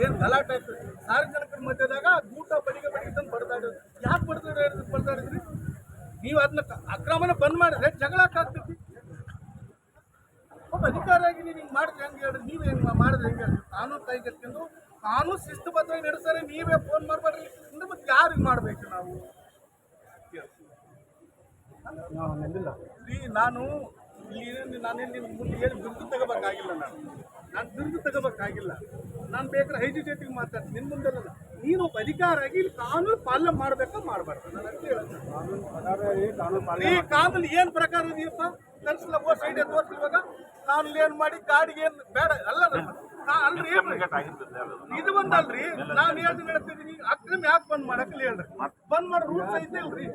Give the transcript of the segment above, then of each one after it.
ಏನು ಗಲಾಟೆ ಆಯ್ತು? ಸಾರ್ವಜನಿಕರ ಮಧ್ಯದಾಗ ಊಟ ಬಡಿಗೆ ಬಡಿಗೆ ತಂದು ಬಡ್ದಾಡೋದು ಯಾಕೆ ಬಡ್ದಾಡ ಬಡ್ದಾಡಿದ್ರಿ ನೀವು ಅದನ್ನ ಅಕ್ರಮನ ಬಂದ್ ಮಾಡಿದ್ರೆ ಜಗಳ ಆಗ್ತೈತಿ ಒಬ್ಬ ಅಧಿಕಾರಿಯಾಗಿ ನೀವು ಹಿಂಗೆ ಮಾಡಿದ್ರೆ ಹೆಂಗೆ ಹೇಳ್ರಿ? ನೀವು ಹೆಂಗೆ ಮಾಡಿದ್ರೆ ಹೆಂಗೆ ಹೇಳ್ರಿ? ಕಾನೂನು ಕೈಗೆತ್ಕೊಂಡು ಕಾನೂನು ಶಿಸ್ತುಬದ್ಧವಾಗಿ ನಡೆಸ್ತಾರೆ ನೀವೇ ಫೋನ್ ಮಾಡಬೇಡ್ರಿ. ಅಂದ್ರೆ ಮತ್ತೆ ಯಾರು ಮಾಡಬೇಕು ನಾವು? ಇಲ್ಲಿ ನಾನು ಇಲ್ಲಿ ನಾನು ನಿಮ್ಮ ಮುಂದೆ ಏನು ಬಿರುದು ತಗೋಬೇಕಾಗಿಲ್ಲ ನಾನು. ನಾನು ದುಡ್ದು ತಗೋಬೇಕಾಗಿಲ್ಲ. ನಾನು ಬೇಕಾದ್ರೆ ಐದು ಜೊತೆಗೆ ಮಾತಾಡ್ತೀನಿ ನಿನ್ನ ಮುಂದೆಲ್ಲ ನೀನು ಒಬ್ಬ ಅಧಿಕಾರಾಗಿ ಇಲ್ಲಿ ಕಾನೂನು ಪಾಲನೆ ಮಾಡಬೇಕಾ ಮಾಡಬಾರ್ದು. ನಾನು ಅಂತ ಹೇಳ್ತೀನಿ ಈ ಕಾನೂನು ಏನು ಪ್ರಕಾರ ಇದೆಯಪ್ಪ ಕನ್ಸಲ್ಲ ಓ ಸೈಡ್ ತೋರಿಸಿ ಇವಾಗ ಕಾನೂನು ಏನು ಮಾಡಿ ಗಾಡಿಗೆ ಏನು ಬೇಡ ಅಲ್ಲ ಅಲ್ರಿ. ಇದು ಒಂದಲ್ರಿ. ನಾನು ಹೇಳ್ತೀನಿ ಹೇಳ್ತಿದ್ದೀನಿ ಅಕ್ರಮ ಯಾಕೆ ಬಂದ್ ಮಾಡಕ್ಕೆ ಹೇಳ್ರಿ ಬಂದ್ ಮಾಡೋ ರೂಲ್ಸ್ ಐತೆ ಇಲ್ರಿ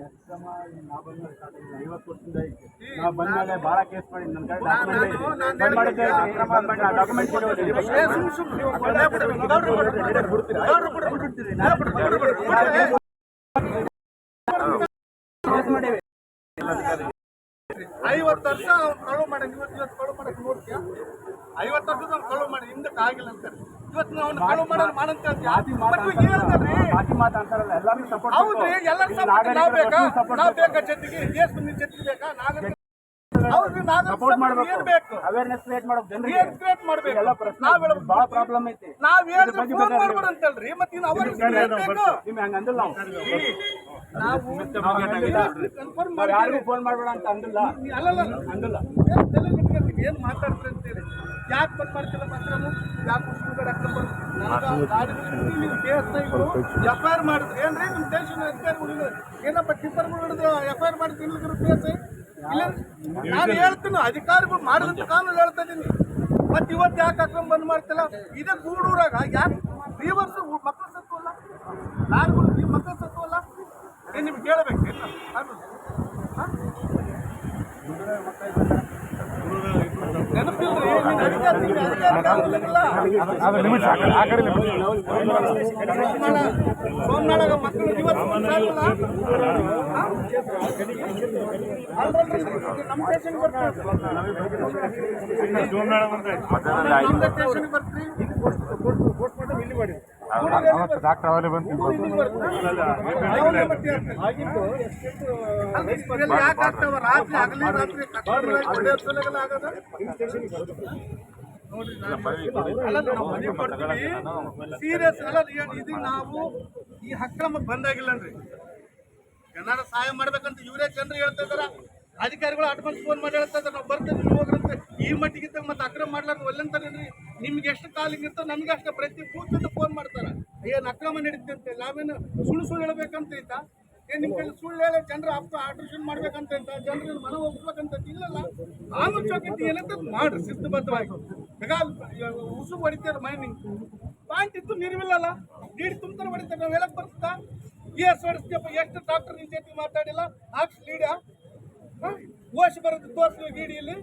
ಭಾಳ ಕೇಸ್ ಮಾಡಿ ನನ್ನ ಕಡೆ ಡಾಕ್ಯುಮೆಂಟ್ ಮಾಡಿದ್ದೆ ಡಾಕ್ಯುಮೆಂಟ್ ಐವತ್ತು ವರ್ಷ ಅವ್ನು ಕಳು ಮಾಡಿ ಇವತ್ತು ಇವತ್ತು ಕಳು ಮಾಡಕ್ ನೋಡ್ತೀಯ? ಐವತ್ತು ವರ್ಷದ ಅವ್ನು ಕಳು ಮಾಡಿ ಹಿಂದಕ್ಕೆ ಆಗಿಲ್ಲ ಅಂತಾರೆ. ಇವತ್ತು ನಾವು ಅವ್ನು ಕಳು ಮಾಡೋದು ಮಾಡಂತ ಹೇಳ್ತೀರಿ. ಬಾಕಿ ಮಾತಾಡ್ತಾರಲ್ಲ ಎಲ್ಲರೂ ಸಪೋರ್ಟ್ ಹೌದ್ರಿ ಎಲ್ಲರೂ ಸಪೋರ್ಟ್ ನಾವು ಬೇಕಾ? ನಾವು ಬೇಕಾ ಜೊತೆಗೆ? ದೇಶ ಬಂದಿದ್ದ ಜೊತೆಗೆ ಬೇಕಾ? ನಾಗರಿಕ ಸಪೋರ್ಟ್ ಮಾಡ್ಬೇಕು ಏನ್ ಬೇಕು? ಅವೇರ್ನೆಸ್ ಕ್ರಿಯೇಟ್ ಮಾಡಬೇಕು ಜನರಿಗೆ. ಏನ್ ಕ್ರಿಯೇಟ್ ಮಾಡ್ಬೇಕು? ಎಲ್ಲ ಪ್ರಶ್ನೆ. ನಾವ್ ಪ್ರಾಬ್ಲಮ್ ಐತಿ. ನಾವು ಹೇಳಿದ್ರೆ ಬಗ್ಗೆ ಫೋನ್ ಬೇಕಾದ್ರೆ ಮಾಡ್ಬೇಡ ಅಂತಲ್ರಿ ಮತ್ತೆ ಇನ್ನು ಅವ್ರಿಗೆ ಬೇಕು? ನಿಮ್ಗೆ ಹಂಗ ಅಂದಿಲ್ಲ ನಾವು ಕನ್ಫರ್ಮ್ ಯಾರಿಗೂ ಫೋನ್ ಮಾಡಬೇಡ ಅಂತ ಅಂದಿಲ್ಲ. ಅಲ್ಲಲ್ಲ. ಅಂದಿಲ್ಲ ಏನ್? ಏನ್ ಮಾತಾಡ್ತೀರಿ ಅಂತೇಳಿ. ಯಾಕೆ ಬಂದ್ ಮಾಡ್ತಿಲ್ಲ ಪತ್ರನು ಯಾಕೆ ಉಸ್ರುಗಡೆ ಹಾಕ್ಕೊಂಡ್ ಬಂದ್- ನನಗ ಗಾಡಿ ನೀವು ಕೇಸ್ನ ಇವ್ರು ಎಫ್ ಐ ಆರ್ ಮಾಡಿದ್ರಿ. ಏನ್ರಿ? ನಿಮ್ಮ ದೇಶದ ಅಧಿಕಾರಿಗಳು ಏನಪ್ಪ ಟಿಪ್ಪರ್ಗಳು ಹಿಡಿದು ಎಫ್ ಐ ಆರ್ ಮಾಡಿ ತಿನ್ಲಿದ್ರು ಕೇಸ್ ಇಲ್ಲ. ನಾನು ಹೇಳ್ತೀನಿ, ಅಧಿಕಾರಿಗಳು ಮಾಡಿದಂತ ಕಾನೂನು ಹೇಳ್ತಾ ಇದ್ದೀನಿ ಮತ್ತೆ ಇವತ್ತು ಯಾಕೆ ಅಕ್ರಮ ಬಂದ್ ಮಾಡ್ತಿಲ್ಲ? ಇದೇ ಗೂಡೂರಾಗ. ಯಾಕೆ? ರಿವರ್ಸ್ ಮಕ್ಕಳು ಸತ್ತವಲ್ಲ? ನೀವು ಮಕ್ಕಳು ಸತ್ತವಲ್ಲ? ಏನ್ ನಿಮ್ಗೆ ಕೇಳಬೇಕು ನೆನಪಿಲ್ರಿ ನಿಮ್ಗೆ ಅಧಿಕಾರ ನಿಮ್ಗೆ ಅಧಿಕಾರ ಕಾನೂನಿಲ್ಲ. ಸೋಮನಾಳ ಸೋಮನಾಳಗ ಮಕ್ಕಳು ಇಲ್ಲಿ ಇದು ನಮ್ಮ ಬರ್ತೀವಿ. ನಮ್ಮ ಸ್ಟೇಷನ್ಗೆ ಬರ್ತೀವಿ. ಡಾಕ್ಟರ್ ಅವರೇ ಬಂದು ಸೀರಿಯಸ್ ಅಲ್ಲ ಇದು ನಾವು? ಈ ಅಕ್ರಮಕ್ಕೆ ಬಂದಾಗಿಲ್ಲನ್ರಿ ಜನರ ಸಹಾಯ ಮಾಡ್ಬೇಕಂತ ಇವರೇ ಜನರು ಹೇಳ್ತಾ ಇದಾರ ಅಧಿಕಾರಿಗಳು ಅಡ್ವಾನ್ಸ್ ಫೋನ್ ಮಾಡಿ ಹೇಳ್ತಾ ನಾವು ಬರ್ತೇವೆ, ನೀವು ಹೋಗ್ರಂತೆ. ಈ ಮಟ್ಟಿಗೆ ಮತ್ತೆ ಅಕ್ರಮ ಮಾಡ್ಲಾರ್ದು ಒಲ್ಲಂತಾರೇನ್ರಿ? ನಿಮ್ಗೆ ಎಷ್ಟು ಕಾಲಿಂಗ್ ಇರ್ತೋ ನಮ್ಗೆ ಅಷ್ಟೇ ಪ್ರತಿ ಕೂತ್ಕೊಂಡು ಫೋನ್ ಮಾಡ್ತಾರ. ಏನು ಅಕ್ರಮ ನಡೀತಂತೆ, ನಾವೇನು ಸುಳ್ಳು ಸುಳ್ಳು ಹೇಳ್ಬೇಕಂತ ಐತಾ ಏನ್ ನಿಮ್ ಕೈಲಿ ಸುಳ್ಳು ಹೇಳಿ ಜನರ ಅಪ್ಪ ಆಪರೇಷನ್ ಮಾಡ್ಬೇಕಂತ ಐತಾ ಜನರ ಮನ ಹೋಗ್ಬೇಕಂತ ಇಲ್ಲಲ್ಲ. ಕಾನೂನು ಚೌಕಟ್ಟು ಏನಂತ ಮಾಡ್ರಿ ಶಿಸ್ತುಬದ್ಧವಾಗಿ ಈಗ ಉಸು ಹೊಡಿತಾರೆ ಮೈನಿಂಗ್. ಪಾಯಿಂಟ್ ಇತ್ತು ನೀರಿವಿಲ್ಲಲ್ಲ. ನೀರು ತುಂಬ್ತಾರೆ ಹೊಡಿತಾರೆ ನಾವು ಹೇಳಕ್ ಬರ್ತಾ ಎಸ್ ಹೊಡಿಸ್ತೀಯಪ್ಪ ಎಷ್ಟು ಡಾಕ್ಟರ್ ನಿಜ ಮಾತಾಡಿಲ್ಲ? ಹಾಕ್ಸ್ ಲೀಡ ಓಶ್ ಬರೋದು ತೋರಿಸ್ಲಿ ಗೀಡಿಯಲ್ಲಿ.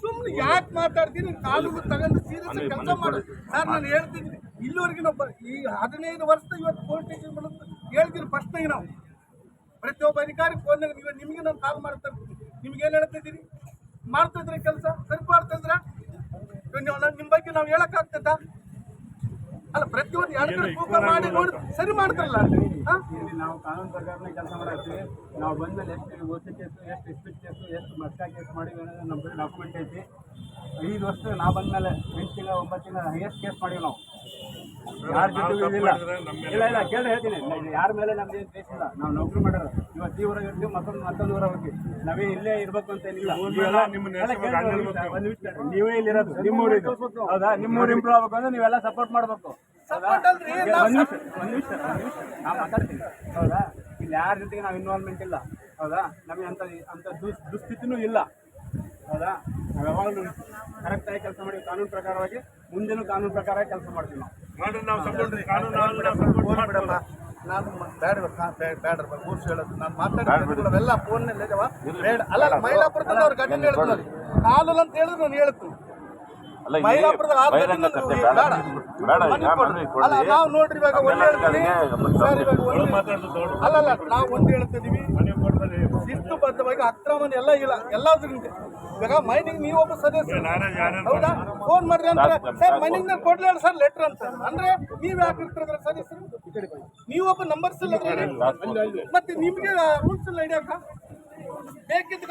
ಸುಮ್ಮನೆ ಯಾಕೆ ಮಾತಾಡ್ತೀನಿ? ಕಾಲುಗೂ ತಗೊಂಡು ಸೀರಿಯಸ್ ಕೆಲಸ ಮಾಡು. ಸರ್ ನಾನು ಹೇಳ್ತಿದ್ದೀನಿ ಇಲ್ಲಿವರೆಗೆ ನಾವು ಈ ಹದಿನೈದು ವರ್ಷ ಇವತ್ತು ಪೋಲಿಸ್ ಸ್ಟೇಷನ್ ಬರೋದು ಹೇಳ್ತೀನಿ ಫಸ್ಟ್ನಾಗ ನಾವು. ಪ್ರತಿಯೊಬ್ಬ ಅಧಿಕಾರಿ ಫೋನ್ನಾಗ ನೀವು ನಿಮಗೆ ನಾನು ಕಾಲ್ ಮಾಡ್ತಾ ಇರ್ತೀನಿ. ನಿಮ್ಗೆ ಏನು ಹೇಳ್ತಾ ಇದ್ದೀರಿ? ಮಾಡ್ತಾ ಇದ್ರೆ ಕೆಲಸ? ಸರಿ ಮಾಡ್ತಾ ಇದ್ರ ನಿಮ್ಮ ಬಗ್ಗೆ ನಾವು ಹೇಳಕ್ಕಾಗ್ತದ ಅಲ್ಲ ಪ್ರತಿಯೊಂದು ಎರಡು ಕಡೆ ತೂಕ ಮಾಡಿ ನೋಡಿ ಸರಿ ಮಾಡ್ತಾರಲ್ಲ ಹಾ? ನಾವು ಕಾನೂನು ಪ್ರಕಾರನೇ ಕೆಲಸ ಮಾಡ್ತೀವಿ ನಾವು ಬಂದ್ಮೇಲೆ ಎಷ್ಟು ಓಸಿ ಕೇಸು ಎಷ್ಟು ಎಸ್ಪಿಟ್ ಕೇಸು ಎಷ್ಟು ಮಸ್ಕಾ ಕೇಸ್ ಮಾಡಿವಿ ಅನ್ನೋದು ನಮ್ಮ ಡಾಕ್ಯುಮೆಂಟ್ ಐತಿ. ಐದು ವರ್ಷ ನಾ ಬಂದ್ಮೇಲೆ ಎಂಟು ತಿಂಗಳ ಒಂಬತ್ತು ತಿಂಗಳ ಹೈಯೆಸ್ಟ್ ಕೇಸ್ ಮಾಡಿವಿ ನಾವು. ಯಾರ ಜೊತೆ ಇದಿಲ್ಲ ಇಲ್ಲ ಇಲ್ಲ ಕೇಳಿ ಹೇಳ್ತೀನಿ. ಯಾರ ಮೇಲೆ ನಮ್ದು ಏನು ಕೇಸ್ ಇಲ್ಲ. ನಾವು ನೌಕರಿ ಮಾಡೋರು ಇವತ್ತು ಈ ಊರಾಗ ಇರ್ತೀವಿ ಮತ್ತೊಂದು ಮತ್ತೊಂದು ಊರಾಗ ಹೋಗ್ತೀವಿ ನಾವೇ ಇಲ್ಲೇ ಇರ್ಬೇಕು ಅಂತ ಏನಿಲ್ಲ. ನೀವೇ ಇಲ್ಲಿರೋದು. ನಿಮ್ಮ ಊರಿದು. ಹೌದಾ? ನಿಮ್ಮ ಊರು ಇಂಪ್ರೂವ್ ಆಗ್ಬೇಕು ಅಂದ್ರೆ ನೀವೆಲ್ಲ ಸಪೋರ್ಟ್ ಮಾಡ್ಬೇಕು. ಹೌದಾ? ಅಲ್ರಿ, ಒಂದ್ ನಿಮಿಷ ಒಂದ್ ನಿಮಿಷ ನಾವು ಮಾತಾಡ್ತೀನಿ. ಹೌದಾ? ಇಲ್ಲಿ ಯಾರ ಜೊತೆಗೆ ನಾವು ಇನ್ವಾಲ್ವ್ಮೆಂಟ್ ಇಲ್ಲ. ಹೌದಾ? ನಮಗೆ ಅಂತ ಅಂತ ದುಸ್ ದುಸ್ಥಿತಿನೂ ಇಲ್ಲ. ಹೌದಾ ನಾವು ಯಾವಾಗಲೂ ಕರೆಕ್ಟಾಗಿ ಕೆಲಸ ಮಾಡಿ ಕಾನೂನು ಪ್ರಕಾರವಾಗಿ ಮುಂದಿನ ಕಾನೂನು ಪ್ರಕಾರ ಕೆಲಸ ಮಾಡ್ತೀವಿ ನಾವು. ಫೋನ್ ಬಿಡಲ್ಲ ನಾನು ಬೇಡ ಬೇಡ ಬೇಡ ಹೇಳೋದು. ನಾನು ಮಾತಾಡಿದ್ರೆ ಅವೆಲ್ಲ ಫೋನ್ನಲ್ಲಿ ಬೇಡ. ಅಲ್ಲ ಮೈಲಾಪುರದಲ್ಲಿ ಅವ್ರ ಹೇಳ್ತಾರೆ ಕಾಲಲ್ಲ ಅಂತ ಹೇಳಿದ್ರು ನಾನು ಇಲ್ಲಿ ಮೈಲಾಪುರದ ಬಹಿರಂಗ ಬೇಡ. ಅಲ್ಲ ನಾವು ನೋಡ್ರಿ ಇವಾಗ ಒಂದ್ ಹೇಳ್ತೀವಿ ಸರ್ ಇವಾಗ ಒಂದು ಅಲ್ಲಲ್ಲ ನಾವು ಒಂದು ಹೇಳ್ತಿದೀವಿ ಶಿಸ್ತುಬದ್ಧವಾಗಿ ಅಕ್ರಮನ ಎಲ್ಲ ಇಲ್ಲ ಎಲ್ಲದ್ರಿಂದ ಇವಾಗ ಮೈನಿಂಗ್ ನೀವು ಒಬ್ಬ ಸದಸ್ಯ ಹೌದಾ? ಫೋನ್ ಮಾಡ್ರಿ ಅಂತ ಸರ್ ಮೈನಿಂಗ್ನ ಕೊಡ್ಲಿ ಸರ್ ಲೆಟರ್ ಅಂತ. ಅಂದ್ರೆ ನೀವ್ ಯಾಕೆ ಇರ್ತಾರೆ ಸದಸ್ಯರು? ನೀವು ಒಬ್ಬ ನಂಬರ್ಸ್ ಇಲ್ಲ. ಮತ್ತೆ ನಿಮ್ಗೆ ರೂಲ್ಸ್ ಇಲ್ಲ ಹಿಡಿಯಕ್ಕ ಬೇಕಿದ್ದ